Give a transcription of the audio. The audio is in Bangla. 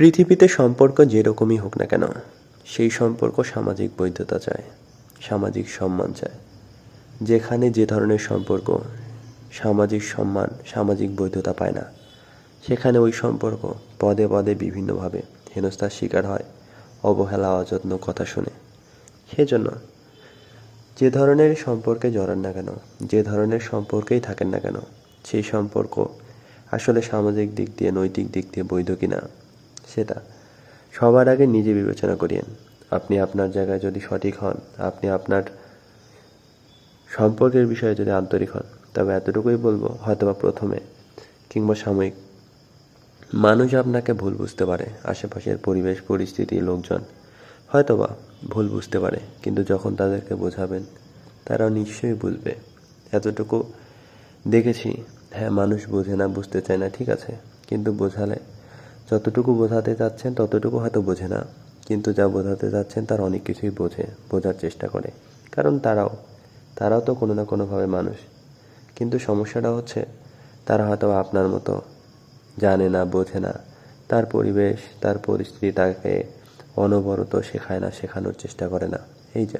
পৃথিবীতে সম্পর্ক যেরকমই হোক না কেন, সেই সম্পর্ক সামাজিক বৈধতা চায়, সামাজিক সম্মান চায়। যেখানে যে ধরনের সম্পর্ক সামাজিক সম্মান, সামাজিক বৈধতা পায় না, সেখানে ওই সম্পর্ক পদে পদে বিভিন্নভাবে হেনস্থার শিকার হয়, অবহেলা, অযত্ন, কথা শুনে। সেজন্য যে ধরনের সম্পর্কে জড়ান না কেন, যে ধরনের সম্পর্কেই থাকেন না কেন, সেই সম্পর্ক আসলে সামাজিক দিক দিয়ে, নৈতিক দিক দিয়ে বৈধ কিনা সেটা। সবার আগে নিজে বিবেচনা করিয়েন। আপনি আপনার জায়গায় যদি সঠিক হন, আপনি আপনার সম্পর্কের বিষয়ে যদি আন্তরিক হন, তবে এতটুকুই বলব, হয়তোবা প্রথমে কিংবা সাময়িক। মানুষ আপনাকে ভুল বুঝতে পারে, আশেপাশের পরিবেশ, পরিস্থিতি, লোকজন, হয়তোবা ভুল বুঝতে পারে, কিন্তু যখন তাদেরকে বোঝাবেন, তারাও নিশ্চয়ই বুঝবে। এতটুকু দেখেছি। হ্যাঁ মানুষ বোঝে না, বুঝতে চায় না, ঠিক আছে, কিন্তু বোঝালে যতটুকু বোঝাতে চাচ্ছেন, ততটুকু হয়তো বোঝে না। কিন্তু যা বোঝাতে চাচ্ছেন, তার অনেক কিছুই বোঝে, বোঝার চেষ্টা করে। কারণ তারাও তারাও তো কোনো না কোনোভাবে মানুষ। কিন্তু সমস্যাটা হচ্ছে, তারা হয়তো আপনার মতো জানে না, বোঝে না। তার পরিবেশ, তার পরিস্থিতি তাকে অনবরত শেখায় না, শেখানোর চেষ্টা করে না। এই যা।